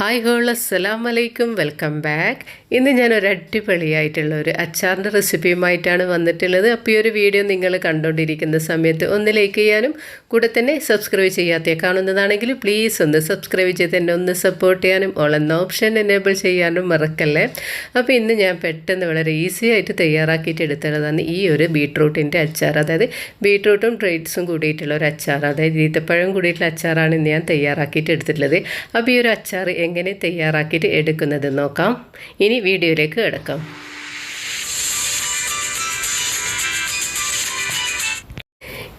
Hi whole അസ്സലാം വലൈക്കും welcome back ഇന്ന് ഞാൻ ഒരു അടിപൊളിയായിട്ടുള്ള ഒരു അച്ചാറിന്റെ റെസിപ്പിയുമായിട്ടാണ് വന്നിട്ടുള്ളത്. അപ്പോൾ ഈ ഒരു വീഡിയോ നിങ്ങൾ കണ്ടുകൊണ്ടിരിക്കുന്ന സമയത്ത് ഒന്ന് ലൈക്ക് ചെയ്യാനും കൂടെ തന്നെ സബ്സ്ക്രൈബ് ചെയ്യാത്ത കാണുന്നതാണെങ്കിൽ പ്ലീസ് ഒന്ന് സബ്സ്ക്രൈബ് ചെയ്ത് തന്നെ ഒന്ന് സപ്പോർട്ട് ചെയ്യാനും ഓൾ എന്ന ഓപ്ഷൻ എനേബിൾ ചെയ്യാനും മറക്കല്ലേ? അപ്പോൾ ഇന്ന് ഞാൻ പെട്ടെന്ന് വളരെ ഈസി ആയിട്ട് തയ്യാറാക്കിയിട്ട് എടുത്തതാണ് ഈ ഒരു ബീട്രൂട്ടിന്റെ അച്ചാർ. അതായത് ബീട്രൂട്ടും ഡ്രൈറ്റ്സും കൂടിയിട്ടുള്ള ഒരു അച്ചാർ. അതായത് ഈത്തപ്പഴം കൂടിയിട്ടുള്ള അച്ചാറാണ് ഇന്ന് ഞാൻ തയ്യാറാക്കിയിട്ട് എടുത്തിട്ടുള്ളത്. അപ്പോൾ ഈ ഒരു അച്ചാർ എങ്ങനെ തയ്യാറാക്കിയിട്ട് എടുക്കുന്നത് നോക്കാം. ഇനി വീഡിയോയിലേക്ക് കിടക്കാം.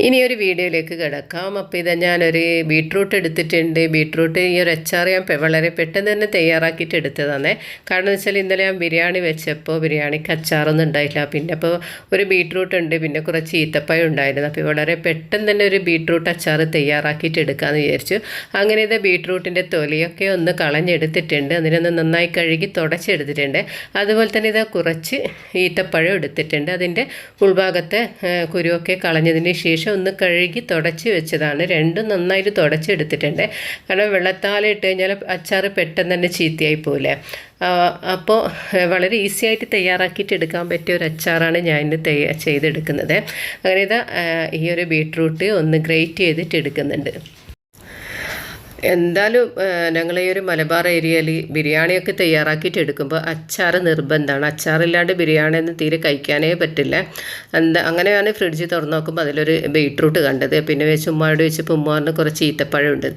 ഇനി ഒരു വീഡിയോയിലേക്ക് കിടക്കാം. അപ്പോൾ ഇത് ഞാനൊരു ബീട്രൂട്ട് എടുത്തിട്ടുണ്ട്. ബീട്രൂട്ട് ഈ ഒരു അച്ചാർ ഞാൻ വളരെ പെട്ടെന്ന് തന്നെ തയ്യാറാക്കിയിട്ട് എടുത്തതാണ്. കാരണം എന്ന് വെച്ചാൽ ഇന്നലെ ഞാൻ ബിരിയാണി വെച്ചപ്പോൾ ബിരിയാണിക്ക് അച്ചാറൊന്നും ഉണ്ടായില്ല. പിന്നെ അപ്പോൾ ഒരു ബീട്രൂട്ട് ഉണ്ട്. പിന്നെ കുറച്ച് ഈത്തപ്പഴം ഉണ്ടായിരുന്നു. അപ്പോൾ വളരെ പെട്ടെന്ന് തന്നെ ഒരു ബീട്രൂട്ട് അച്ചാർ തയ്യാറാക്കിയിട്ട് എടുക്കാമെന്ന് വിചാരിച്ചു. അങ്ങനെ ഇത് ബീട്രൂട്ടിന്റെ തൊലിയൊക്കെ ഒന്ന് കളഞ്ഞെടുത്തിട്ടുണ്ട്. അതിനൊന്ന് നന്നായി കഴുകി തുടച്ചെടുത്തിട്ടുണ്ട്. അതുപോലെ തന്നെ ഇത് കുറച്ച് ഈത്തപ്പഴം എടുത്തിട്ടുണ്ട്. അതിന്റെ ഉൾഭാഗത്തെ കുരുവൊക്കെ കളഞ്ഞതിന് ശേഷം ഒന്ന് കഴുകി തുടച്ച് വെച്ചതാണ്. രണ്ടും നന്നായിട്ട് തുടച്ചെടുത്തിട്ടുണ്ട്. കാരണം വെള്ളത്താൽ ഇട്ട് കഴിഞ്ഞാൽ അച്ചാർ പെട്ടെന്ന് തന്നെ ചീത്തയായി പോലെ അപ്പോൾ വളരെ ഈസി ആയിട്ട് തയ്യാറാക്കിയിട്ട് എടുക്കാൻ പറ്റിയ ഒരു അച്ചാറാണ് ഞാൻ ഇന്ന് ചെയ്തെടുക്കുന്നത്. അങ്ങനെ ഇതാ ഈ ഒരു ബീട്രൂട്ട് ഒന്ന് ഗ്രേറ്റ് ചെയ്തിട്ട് എടുക്കുന്നുണ്ട്. എന്തായാലും ഞങ്ങൾ ഈ ഒരു മലബാർ ഏരിയയിൽ ബിരിയാണിയൊക്കെ തയ്യാറാക്കിയിട്ട് എടുക്കുമ്പോൾ അച്ചാർ നിർബന്ധമാണ് അച്ചാറില്ലാണ്ട് ബിരിയാണി ഒന്നും തീരെ കഴിക്കാനേ പറ്റില്ല. എന്താ അങ്ങനെയാണ് ഫ്രിഡ്ജ് തുറന്ന് നോക്കുമ്പോൾ അതിലൊരു ബീട്രൂട്ട് കണ്ടത്. പിന്നെ വെച്ച് ഉമ്മാട് വെച്ചപ്പോൾ ഉമ്മാറിന് കുറച്ച് ഈത്തപ്പഴം ഉണ്ട്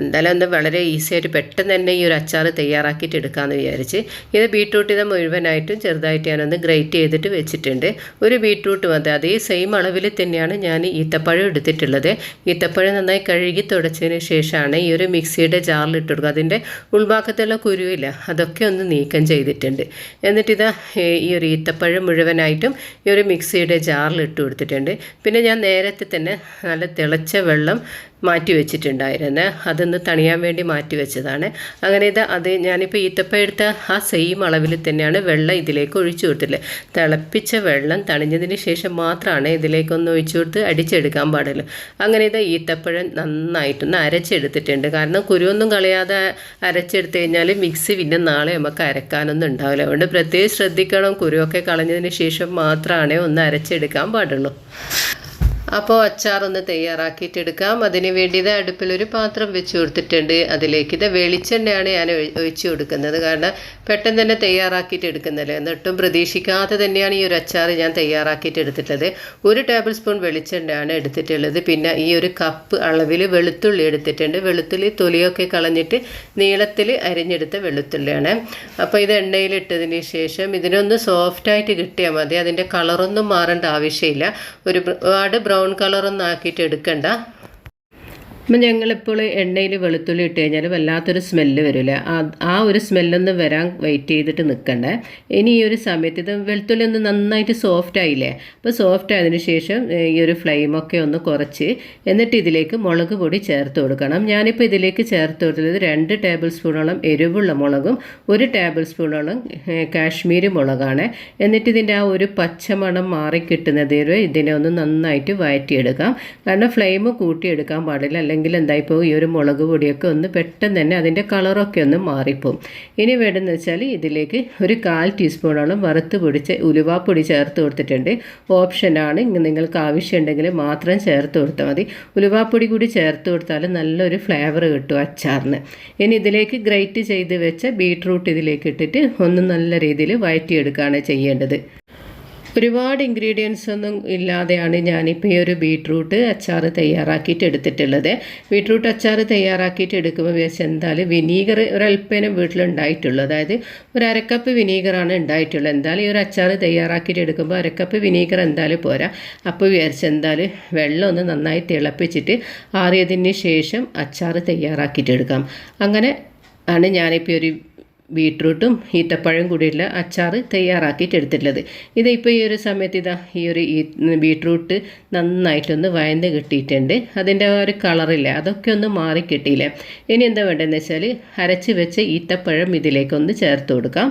എന്തായാലും ഒന്ന് വളരെ ഈസി ആയിട്ട് പെട്ടെന്ന് തന്നെ ഈ ഒരു അച്ചാർ തയ്യാറാക്കിയിട്ട് എടുക്കാമെന്ന് വിചാരിച്ച് ഇത് ബീട്രൂട്ട് ഇത് മുഴുവനായിട്ടും ചെറുതായിട്ട് ഞാനൊന്ന് ഗ്രേറ്റ് ചെയ്തിട്ട് വെച്ചിട്ടുണ്ട്. ഒരു ബീട്രൂട്ട് മതി. അതേ സെയിം അളവിൽ തന്നെയാണ് ഞാൻ ഈത്തപ്പഴം എടുത്തിട്ടുള്ളത്. ഈത്തപ്പഴം നന്നായി കഴുകി തുടച്ചതിന് ശേഷമാണ് ഈ ഒരു മിക്സിയുടെ ജാറിൽ ഇട്ട് കൊടുക്കുക. അതിന്റെ ഉൾഭാഗത്തുള്ള കുരുവില്ല അതൊക്കെ ഒന്ന് നീക്കം ചെയ്തിട്ടുണ്ട്. എന്നിട്ടിതാ ഈ ഒരു ഈത്തപ്പഴം മുഴുവനായിട്ടും ഈ ഒരു മിക്സിയുടെ ജാറിൽ ഇട്ട് കൊടുത്തിട്ടുണ്ട്. പിന്നെ ഞാൻ നേരത്തെ തന്നെ നല്ല തിളച്ച വെള്ളം മാറ്റി വെച്ചിട്ടുണ്ടായിരുന്നു. അതൊന്ന് തണിയാൻ വേണ്ടി മാറ്റി വെച്ചതാണ്. അങ്ങനെ ഇത് അത് ഞാനിപ്പോൾ ഈത്തപ്പ എടുത്ത ആ സെയിം അളവിൽ തന്നെയാണ് വെള്ളം ഇതിലേക്ക് ഒഴിച്ചു കൊടുത്തില്ല. തിളപ്പിച്ച വെള്ളം തണിഞ്ഞതിന് ശേഷം മാത്രമാണ് ഇതിലേക്കൊന്ന് ഒഴിച്ചു കൊടുത്ത് അടിച്ചെടുക്കാൻ പാടുള്ളൂ. അങ്ങനെ ഇത് ഈത്തപ്പഴം നന്നായിട്ടൊന്ന് അരച്ചെടുത്തിട്ടുണ്ട്. കാരണം കുരുവൊന്നും കളയാതെ അരച്ചെടുത്ത് കഴിഞ്ഞാൽ മിക്സി പിന്നെ നാളെ നമുക്ക് അരക്കാനൊന്നും ഉണ്ടാവില്ല. അതുകൊണ്ട് പ്രത്യേകം ശ്രദ്ധിക്കണം. കുരുവൊക്കെ കളഞ്ഞതിന് ശേഷം മാത്രമാണ് ഒന്ന് അരച്ചെടുക്കാൻ പാടുള്ളൂ. അപ്പോൾ അച്ചാറൊന്ന് തയ്യാറാക്കിയിട്ട് എടുക്കാം അതിന് വേണ്ടി അടുപ്പിൽ ഒരു പാത്രം വെച്ച് കൊടുത്തിട്ടുണ്ട്. അതിലേക്ക് ഇത് വെളിച്ചെണ്ണയാണ് ഞാൻ ഒഴിച്ചു കൊടുക്കുന്നത്. കാരണം പെട്ടെന്ന് തന്നെ തയ്യാറാക്കിയിട്ട് എടുക്കുന്നതല്ലേ എന്നിട്ടും പ്രതീക്ഷിക്കാതെ തന്നെയാണ് ഈ ഒരു അച്ചാർ ഞാൻ തയ്യാറാക്കിയിട്ട് എടുത്തിട്ടുള്ളത്. ഒരു ടേബിൾ സ്പൂൺ വെളിച്ചെണ്ണയാണ് എടുത്തിട്ടുള്ളത്. പിന്നെ ഈ ഒരു കപ്പ് അളവിൽ വെളുത്തുള്ളി എടുത്തിട്ടുണ്ട്. വെളുത്തുള്ളി തൊലിയൊക്കെ കളഞ്ഞിട്ട് നീളത്തിൽ അരിഞ്ഞെടുത്ത വെളുത്തുള്ളിയാണ്. അപ്പോൾ ഇത് എണ്ണയിലിട്ടതിന് ശേഷം ഇതിനൊന്ന് സോഫ്റ്റായിട്ട് കിട്ടിയാൽ മതി. അതിന്റെ കളറൊന്നും മാറേണ്ട ആവശ്യമില്ല. ഒരുപാട് ബ്രൗൺ കളറൊന്നും ആക്കിയിട്ട് എടുക്കണ്ട. അപ്പം ഞങ്ങളിപ്പോൾ എണ്ണയിൽ വെളുത്തുള്ളി ഇട്ട് കഴിഞ്ഞാൽ വല്ലാത്തൊരു സ്മെല്ല് വരില്ല? ആ ഒരു സ്മെല്ലൊന്നും വരാൻ വെയിറ്റ് ചെയ്തിട്ട് നിൽക്കണ്ടേ. ഇനി ഈ ഒരു സമയത്ത് ഇത് വെളുത്തുള്ളി ഒന്ന് നന്നായിട്ട് സോഫ്റ്റ് ആയില്ലേ? അപ്പോൾ സോഫ്റ്റ് ആയതിനു ശേഷം ഈ ഒരു ഫ്ലെയിമൊക്കെ ഒന്ന് കുറച്ച് എന്നിട്ട് ഇതിലേക്ക് മുളക് പൊടി ചേർത്ത് കൊടുക്കണം. ഞാനിപ്പോൾ ഇതിലേക്ക് ചേർത്ത് കൊടുത്തത് രണ്ട് ടേബിൾ സ്പൂണോളം എരിവുള്ള മുളകും ഒരു ടേബിൾ സ്പൂണോളം കാശ്മീരി മുളകാണ്. എന്നിട്ട് ഇതിന്റെ ആ ഒരു പച്ചമണം മാറി വരെ ഇതിനെ ഒന്ന് നന്നായിട്ട് വഴറ്റിയെടുക്കാം. കാരണം ഫ്ലെയിം കൂട്ടിയെടുക്കാൻ പാടില്ല അല്ലെങ്കിൽ എന്തായിപ്പോൾ ഈ ഒരു മുളക് പൊടിയൊക്കെ ഒന്ന് പെട്ടെന്ന് തന്നെ അതിന്റെ കളറൊക്കെ ഒന്ന് മാറിപ്പോവും. ഇനി വേണ്ടതെന്ന് വെച്ചാൽ ഇതിലേക്ക് ഒരു കാൽ ടീസ്പൂണോളം വറുത്ത് പൊടിച്ച ഉലുവാപ്പൊടി ചേർത്ത് കൊടുത്തിട്ടുണ്ട്. ഓപ്ഷനാണ് നിങ്ങൾക്ക് ആവശ്യമുണ്ടെങ്കിൽ മാത്രം ചേർത്ത് കൊടുത്താൽ മതി. ഉലുവാപ്പൊടി കൂടി ചേർത്ത് കൊടുത്താൽ നല്ലൊരു ഫ്ലേവർ കിട്ടും അച്ചാറിന്. ഇനി ഇതിലേക്ക് ഗ്രേറ്റ് ചെയ്ത് വെച്ച ബീട്രൂട്ട് ഇതിലേക്ക് ഇട്ടിട്ട് ഒന്ന് നല്ല രീതിയിൽ വഴറ്റിയെടുക്കുകയാണ് ചെയ്യേണ്ടത്. ഒരുപാട് ഇൻഗ്രീഡിയൻസ് ഒന്നും ഇല്ലാതെയാണ് ഞാനിപ്പോൾ ഈ ഒരു ബീട്രൂട്ട് അച്ചാർ തയ്യാറാക്കിയിട്ട് എടുത്തിട്ടുള്ളത്. ബീട്രൂട്ട് അച്ചാർ തയ്യാറാക്കിയിട്ട് എടുക്കുമ്പോൾ വിചാരിച്ചാൽ എന്തായാലും വിനീഗർ ഒരൽപ്പനം വീട്ടിലുണ്ടായിട്ടുള്ളൂ. അതായത് ഒരു അരക്കപ്പ് വിനീഗറാണ് ഉണ്ടായിട്ടുള്ളത് എന്തായാലും ഈ ഒരു അച്ചാർ തയ്യാറാക്കിയിട്ട് എടുക്കുമ്പോൾ അരക്കപ്പ് വിനീഗർ എന്തായാലും പോരാ. അപ്പോൾ വിചാരിച്ച എന്തായാലും വെള്ളം ഒന്ന് നന്നായി തിളപ്പിച്ചിട്ട് ആറിയതിന് ശേഷം അച്ചാർ തയ്യാറാക്കിയിട്ട് എടുക്കാം. അങ്ങനെ ആണ് ഞാനിപ്പോൾ ഒരു ബീട്രൂട്ടും ഈത്തപ്പഴം കൂടിയുള്ള അച്ചാർ തയ്യാറാക്കിയിട്ടെടുത്തിട്ടുള്ളത്. ഇതിപ്പോൾ ഈ ഒരു സമയത്ത് ഇതാ ഈ ഒരു ഈ ബീട്രൂട്ട് നന്നായിട്ടൊന്ന് വയന്ന് കിട്ടിയിട്ടുണ്ട്. അതിന്റെ ഒരു കളറില്ല അതൊക്കെ ഒന്ന് മാറി കിട്ടിയില്ല. ഇനി എന്താ വേണ്ടതെന്ന് വെച്ചാൽ അരച്ച് വെച്ച ഈത്തപ്പഴം ഇതിലേക്കൊന്ന് ചേർത്ത് കൊടുക്കാം.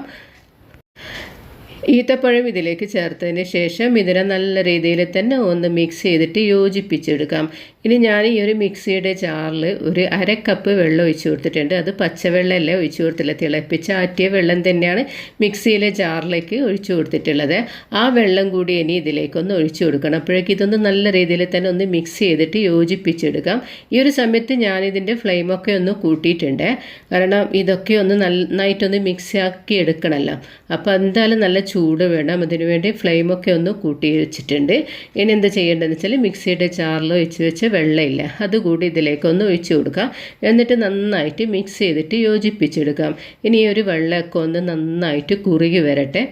ഈത്തപ്പഴം ഇതിലേക്ക് ചേർത്തതിന് ശേഷം ഇതിനെ നല്ല രീതിയിൽ തന്നെ ഒന്ന് മിക്സ് ചെയ്തിട്ട് യോജിപ്പിച്ചെടുക്കാം. ഇനി ഞാൻ ഈ ഒരു മിക്സിയുടെ ജാറിൽ ഒരു അര കപ്പ് വെള്ളം ഒഴിച്ചു കൊടുത്തിട്ടുണ്ട്. അത് പച്ചവെള്ളമല്ല ഒഴിച്ചു കൊടുത്തില്ല തിളപ്പിച്ച ആറ്റിയ വെള്ളം തന്നെയാണ് മിക്സിയിലെ ജാറിലേക്ക് ഒഴിച്ചു കൊടുത്തിട്ടുള്ളത്. ആ വെള്ളം കൂടി ഇനി ഇതിലേക്കൊന്ന് ഒഴിച്ചു കൊടുക്കണം. അപ്പോഴേക്കും ഇതൊന്ന് നല്ല രീതിയിൽ തന്നെ ഒന്ന് മിക്സ് ചെയ്തിട്ട് യോജിപ്പിച്ചെടുക്കാം. ഈ ഒരു സമയത്ത് ഞാനിതിന്റെ ഫ്ലെയിമൊക്കെ ഒന്ന് കൂട്ടിയിട്ടുണ്ട്. കാരണം ഇതൊക്കെ ഒന്ന് നന്നായിട്ടൊന്ന് മിക്സ് ആക്കി എടുക്കണമല്ലോ. അപ്പോൾ എന്തായാലും നല്ല ചൂട് വേണം. അതിനുവേണ്ടി വേണ്ടി ഫ്ലെയിമൊക്കെ ഒന്ന് കൂട്ടി വെച്ചിട്ടുണ്ട്. ഇനി എന്താ ചെയ്യേണ്ടതെന്ന് വെച്ചാൽ മിക്സിയുടെ ജാറിൽ ഒഴിച്ച് വെച്ച് വെള്ളമില്ല അതുകൂടി ഇതിലേക്കൊന്ന് ഒഴിച്ച് കൊടുക്കാം. എന്നിട്ട് നന്നായിട്ട് മിക്സ് ചെയ്തിട്ട് യോജിപ്പിച്ചെടുക്കാം. ഇനി ഒരു വെള്ളമൊക്കെ ഒന്ന് നന്നായിട്ട് കുറുകി വരട്ടെ.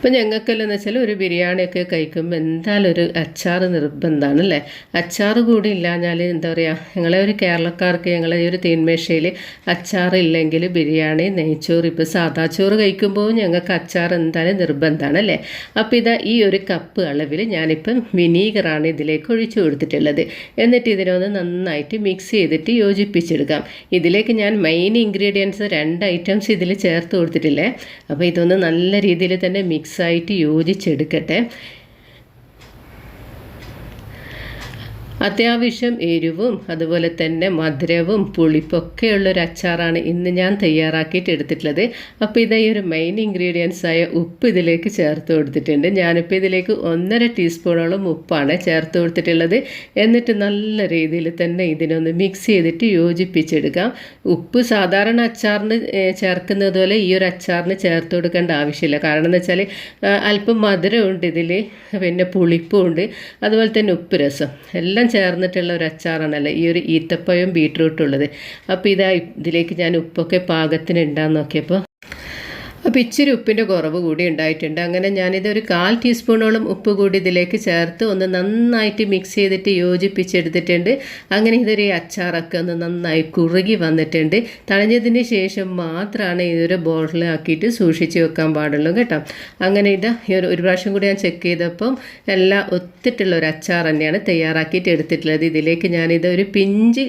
ഇപ്പം ഞങ്ങൾക്കെല്ലാം എന്ന് വെച്ചാൽ ഒരു ബിരിയാണിയൊക്കെ കഴിക്കുമ്പോൾ എന്തായാലും ഒരു അച്ചാർ നിർബന്ധമാണ് അല്ലേ അച്ചാർ കൂടി ഇല്ലാഞ്ഞാൽ എന്താ പറയുക ഞങ്ങളെ ഒരു കേരളക്കാർക്ക് ഞങ്ങളെ ഒരു തീന്മേശയിൽ അച്ചാർ ഇല്ലെങ്കിൽ ബിരിയാണി നെയ്ച്ചോറ് ഇപ്പോൾ സാദാ ചോറ് കഴിക്കുമ്പോൾ ഞങ്ങൾക്ക് അച്ചാർ എന്തായാലും നിർബന്ധമാണ് അല്ലേ അപ്പോൾ ഇതാ ഈ ഒരു കപ്പ് അളവിൽ ഞാനിപ്പം വിനീഗറാണ് ഇതിലേക്ക് ഒഴിച്ചു കൊടുത്തിട്ടുള്ളത്. എന്നിട്ട് ഇതിനൊന്ന് നന്നായിട്ട് മിക്സ് ചെയ്തിട്ട് യോജിപ്പിച്ചെടുക്കാം. ഇതിലേക്ക് ഞാൻ മെയിൻ ഇൻഗ്രീഡിയൻസ് രണ്ട് ഐറ്റംസ് ഇതിൽ ചേർത്ത് കൊടുത്തിട്ടില്ലേ? അപ്പോൾ ഇതൊന്ന് നല്ല രീതിയിൽ തന്നെ മിക്സ് മിക്സായിട്ട് യോജിച്ചെടുക്കട്ടെ. അത്യാവശ്യം എരിവും അതുപോലെ തന്നെ മധുരവും പുളിപ്പൊക്കെ ഉള്ളൊരു അച്ചാറാണ് ഇന്ന് ഞാൻ തയ്യാറാക്കിയിട്ട് എടുത്തിട്ടുള്ളത്. അപ്പോൾ ഇതായി ഒരു മെയിൻ ഇൻഗ്രീഡിയൻസ് ആയ ഉപ്പ് ഇതിലേക്ക് ചേർത്ത് കൊടുത്തിട്ടുണ്ട്. ഞാനിപ്പോൾ ഇതിലേക്ക് ഒന്നര ടീസ്പൂണോളം ഉപ്പാണ് ചേർത്ത് കൊടുത്തിട്ടുള്ളത്. എന്നിട്ട് നല്ല രീതിയിൽ തന്നെ ഇതിനൊന്ന് മിക്സ് ചെയ്തിട്ട് യോജിപ്പിച്ചെടുക്കാം. ഉപ്പ് സാധാരണ അച്ചാറിന് ചേർക്കുന്നത് പോലെ ഈ ഒരു അച്ചാറിന് ചേർത്ത് കൊടുക്കേണ്ട ആവശ്യമില്ല. കാരണം എന്ന് വെച്ചാൽ അല്പം മധുരമുണ്ട് ഇതിൽ പിന്നെ പുളിപ്പും ഉണ്ട് അതുപോലെ തന്നെ ഉപ്പ് രസം. എല്ലാം ചേർന്നിട്ടുള്ള ഒരു അച്ചാറാണല്ലോ ഈ ഒരു ഈത്തപ്പഴം ബീട്രൂട്ടും ഉള്ളത്. അപ്പോൾ ഇതാ ഇതിലേക്ക് ഞാൻ ഉപ്പൊക്കെ പാകത്തിന് ഉണ്ടാന്ന് നോക്കിയപ്പോൾ അപ്പോൾ ഇച്ചിരി ഉപ്പിന്റെ കുറവ് കൂടി ഉണ്ടായിട്ടുണ്ട്. അങ്ങനെ ഞാനിത് ഒരു കാൽ ടീസ്പൂണോളം ഉപ്പ് കൂടി ഇതിലേക്ക് ചേർത്ത് ഒന്ന് നന്നായിട്ട് മിക്സ് ചെയ്തിട്ട് യോജിപ്പിച്ചെടുത്തിട്ടുണ്ട്. അങ്ങനെ ഇതൊരു അച്ചാറൊക്കെ ഒന്ന് നന്നായി കുറുകി വന്നിട്ടുണ്ട്. തഴഞ്ഞതിന് ശേഷം മാത്രമാണ് ഇതൊരു ബോട്ടിലാക്കിയിട്ട് സൂക്ഷിച്ച് വെക്കാൻ പാടുള്ളൂ കേട്ടോ. അങ്ങനെ ഇത് ഒരു പ്രാവശ്യം കൂടി ഞാൻ ചെക്ക് ചെയ്തപ്പം എല്ലാം ഒത്തിട്ടുള്ള ഒരു അച്ചാർ തന്നെയാണ് തയ്യാറാക്കിയിട്ട് എടുത്തിട്ടുള്ളത്. ഇതിലേക്ക് ഞാനിത് ഒരു പിഞ്ച്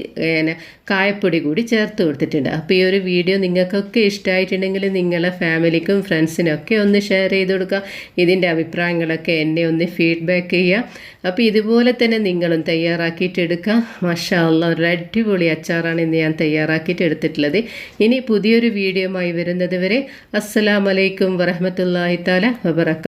കായപ്പൊടി കൂടി ചേർത്ത് കൊടുത്തിട്ടുണ്ട്. അപ്പോൾ ഈ ഒരു വീഡിയോ നിങ്ങൾക്കൊക്കെ ഇഷ്ടമായിട്ടുണ്ടെങ്കിൽ നിങ്ങളെ ഫാമിലിക്കും ഫ്രണ്ട്സിനും ഒക്കെ ഒന്ന് ഷെയർ ചെയ്ത് കൊടുക്കുക. ഇതിന്റെ അഭിപ്രായങ്ങളൊക്കെ എന്നെ ഒന്ന് ഫീഡ്ബാക്ക് ചെയ്യുക. അപ്പോൾ ഇതുപോലെ തന്നെ നിങ്ങളും തയ്യാറാക്കിയിട്ട് എടുക്കുക. മഷാള്ള ഒരു അടിപൊളി അച്ചാറാണ് ഇന്ന് ഞാൻ തയ്യാറാക്കിയിട്ട് എടുത്തിട്ടുള്ളത്. ഇനി പുതിയൊരു വീഡിയോയുമായി വരുന്നത് വരെ അസ്സലാമലൈക്കും വറഹമത്തല്ലാഹി താല വബറക്ക